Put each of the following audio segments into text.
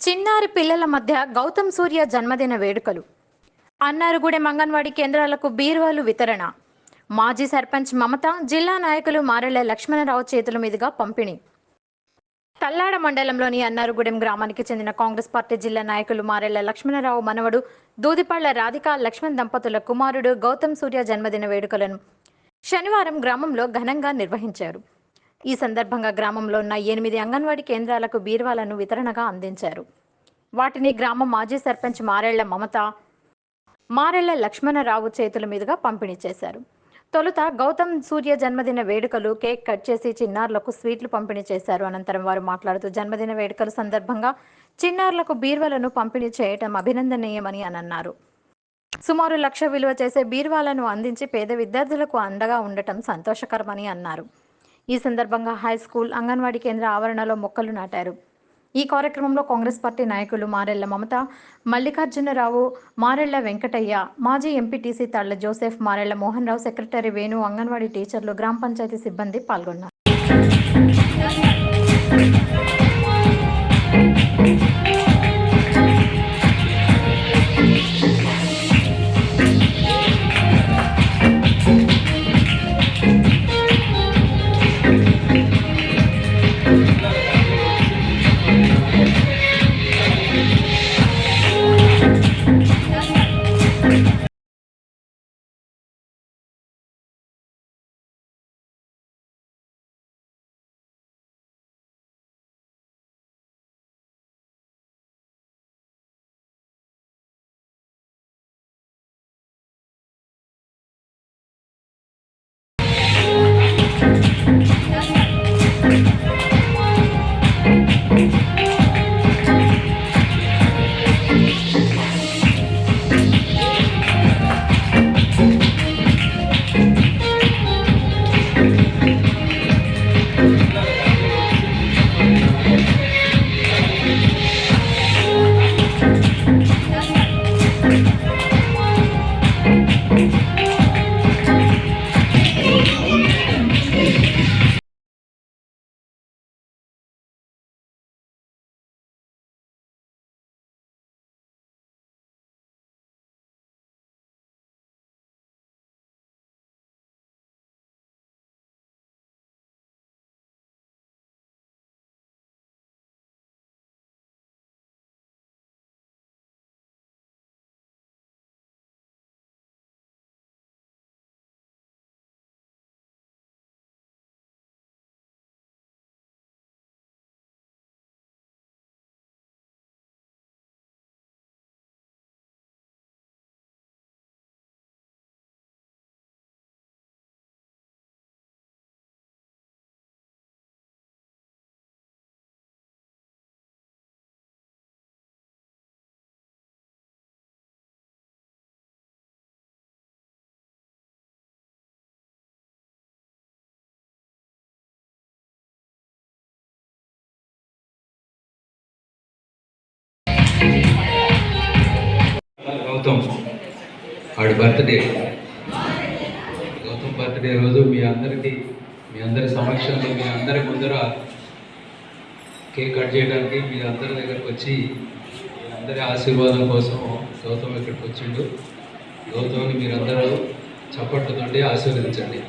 చిన్నారి పిల్లల మధ్య గౌతమ్ సూర్య జన్మదిన వేడుకలు. అన్నారుగూడెం అంగన్వాడీ కేంద్రాలకు బీరువాలు వితరణ. మాజీ సర్పంచ్ మమత జిల్లా నాయకులు మారెళ్ళ లక్ష్మణరావు చేతుల మీదుగా పంపిణీ. తల్లాడ మండలంలోని అన్నారుగూడెం గ్రామానికి చెందిన కాంగ్రెస్ పార్టీ జిల్లా నాయకులు మారెళ్ళ లక్ష్మణరావు మనవడు దూదిపాళ్ళ రాధిక లక్ష్మణ్ దంపతుల కుమారుడు గౌతమ్ సూర్య జన్మదిన వేడుకలను శనివారం గ్రామంలో ఘనంగా నిర్వహించారు. ఈ సందర్భంగా గ్రామంలో ఉన్న ఎనిమిది అంగన్వాడీ కేంద్రాలకు బీరువాలను వితరణగా అందించారు. వాటిని గ్రామ మాజీ సర్పంచ్ మారెళ్ళ మమత మారెళ్ళ లక్ష్మణరావు చేతుల మీదుగా పంపిణీ చేశారు. తొలుత గౌతమ్ సూర్య జన్మదిన వేడుకలు కేక్ కట్ చేసి చిన్నారులకు స్వీట్లు పంపిణీ చేశారు. అనంతరం వారు మాట్లాడుతూ జన్మదిన వేడుకల సందర్భంగా చిన్నారులకు బీర్వలను పంపిణీ చేయటం అభినందనీయమని అని అన్నారు. సుమారు లక్ష విలువ చేసే బీర్వాలను అందించి పేద విద్యార్థులకు అండగా ఉండటం సంతోషకరమని అన్నారు. ఈ సందర్భంగా హై స్కూల్ అంగన్వాడీ కేంద్ర ఆవరణలో మొక్కలు నాటారు. ఈ కార్యక్రమంలో కాంగ్రెస్ పార్టీ నాయకులు మారెళ్ళ మమత మల్లికార్జునరావు మారెళ్ళ వెంకటయ్య మాజీ MPTC Talla Joseph Marella Mohan Rao secretary Venu anganwadi టీచర్లు గ్రామ పంచాయతీ సిబ్బంది పాల్గొన్నారు. గౌతమ్. వాడి బర్త్డే గౌతమ్ బర్త్డే రోజు మీ అందరికీ మీ అందరి సమక్షంలో మీ అందరి ముందర కేక్ కట్ చేయడానికి మీ అందరి దగ్గరకు వచ్చి మీ అందరి ఆశీర్వాదం కోసం గౌతమ్ ఇక్కడికి వచ్చిండు. గౌతమ్ని మీరందరూ చప్పట్లతోటి ఆశీర్వదించండి.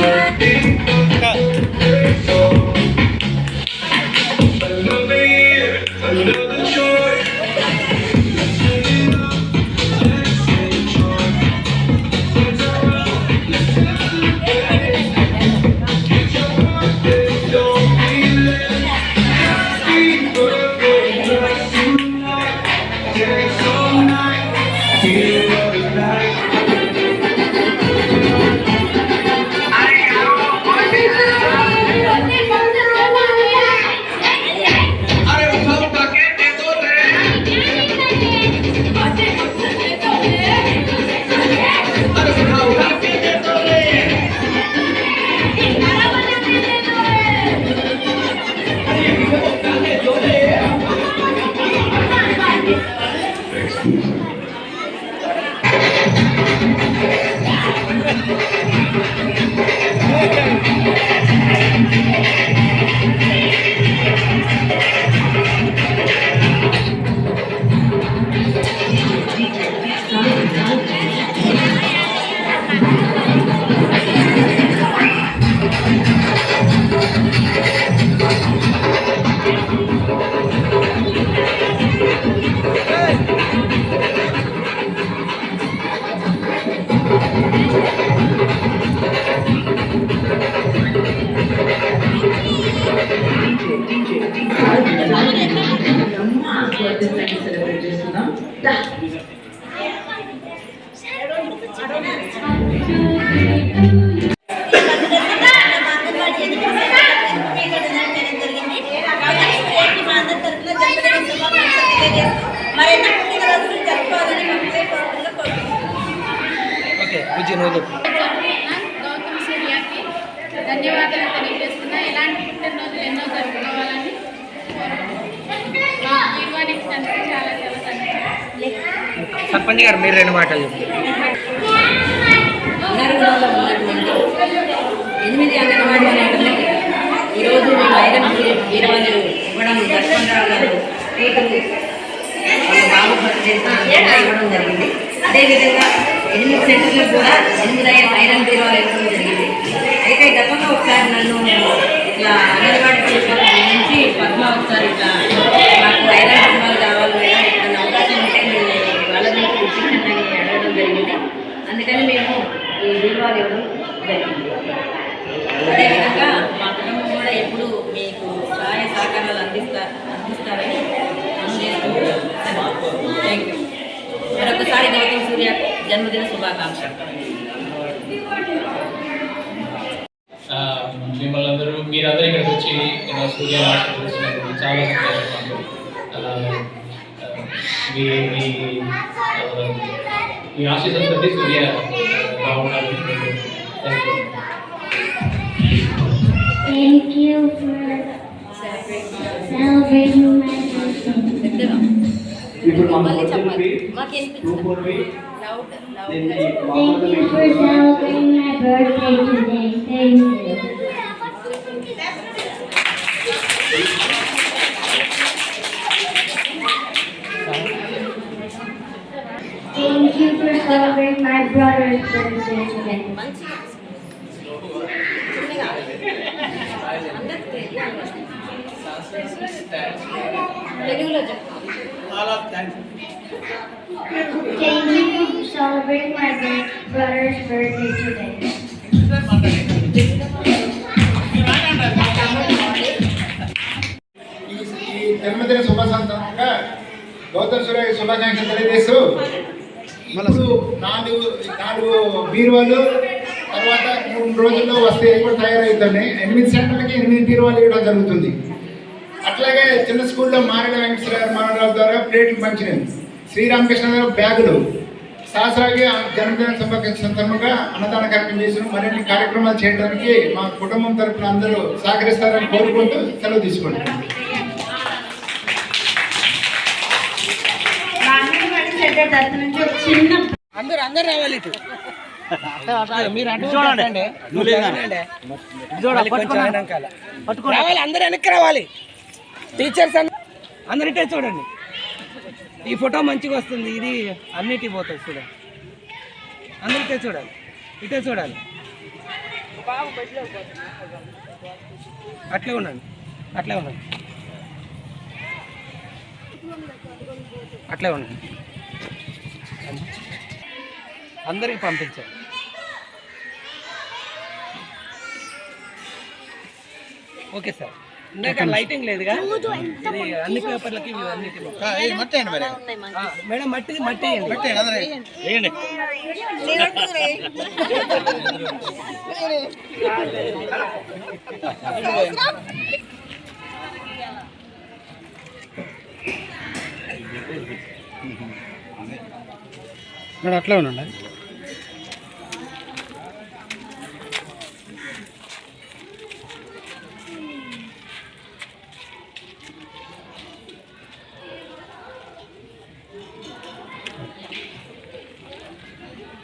మరెన్నో నువ్వు చెప్పు ధన్యవాదాలు తెలియజేస్తున్నా. పుట్టినరోజులు ఎన్నో జరుపుకోవాలని సర్పంచ్ గారు మీరు రెండు మాటలు ఎనిమిది అంగన్వాడీ ఈరోజు మేము ఐరన్ వీరవాళ్ళు ఇవ్వడం లక్ష్మణరావు గారు కూతురు వాళ్ళ బాబు బర్త్డే సందర్భంగా ఇవ్వడం జరిగింది. అదేవిధంగా ఎనిమిది సెంట్లు కూడా ఎనిమిది ఐ- ఐరన్ బీరువాలు ఇవ్వడం జరిగింది. అయితే గతంలో ఒకసారి నన్ను ఇట్లా అంగన్వాడీ చేసిన నుంచి పద్మ ఒకసారి ఇట్లా మాకు ఐరన్ బీరువాలు కావాలి మేడం ఇక్కడ అవకాశం ఉంటే మేము వాళ్ళ నుంచి ఇప్పించండి అడగడం జరిగింది. అందుకని మేము ఈ బీరువాలు ఇవ్వడం జరిగింది. అదేవిధంగా మా కుటుంబం కూడా ఎప్పుడు మీకు సహాయ సహకారాలు అందిస్తా అందిస్తారని థ్యాంక్ యూ మరొకసారి గౌతమ్ సూర్య జన్మదిన శుభాకాంక్షలు. మిమ్మల్ని అందరూ మీరందరూ ఇక్కడికి వచ్చి నేను సూర్య చాలా మీ మీ మీ ఆశీస్సులతో సూర్య బాగుండాలి thank you Thank you for celebrating my birthday. ఇప్పుడు మళ్ళీ చెప్పాలి. మాకు Thank you for celebrating my birthday today. Thank you. Thank you for celebrating my brother's birthday today. All of thanks. Celebrate my great brother's birthday today. ఈ జన్మదిన శుభ సందర్భంగా గౌతమ్ సూర్య శుభాకాంక్షలు తెలియజేస్తూ ఇప్పుడు నాలుగు నాలుగు బీరువాలు తర్వాత మూడు రోజుల్లో వస్తే కూడా తయారవుతున్నాయి. ఎనిమిది సెంటర్లకి ఎనిమిది బీరువాలు ఇవ్వడం జరుగుతుంది. అట్లాగే చిన్న స్కూల్లో మారడ వెంకటేశ్వర మానవరావు ద్వారా ప్లేట్లు పంచినవి శ్రీరామకృష్ణ గారు బ్యాగులు. సహస్రాకి జన్మదిన శుభాకాంక్ష సందర్భంగా అన్నదాన కార్యక్రమం చేసిన మరిన్ని కార్యక్రమాలు చేయడానికి మా కుటుంబం తరపున అందరూ సహకరిస్తారని కోరుకుంటూ సెలవు తీసుకోండి. అందరు అందరు రావాలి ఇటు. మీరు అటు చూడండి. రావాలి అందరు వెనక్కి రావాలి. టీచర్స్ అందరు చూడండి. ఈ ఫోటో మంచిగా వస్తుంది. ఇది అన్నిటి పోతుంది చూడండి అందరికే ఇటే చూడాలి. ఇటే చూడాలి. అట్లే ఉండండి. అట్లే ఉండండి. అట్లే ఉండండి. అందరికి పంపించండి. Okay sir. లైటింగ్ లేదుగా? ఇది అన్ని పేపర్లకి మేడం మట్టి మట్టి వేయండి. అట్లా ఉండండి.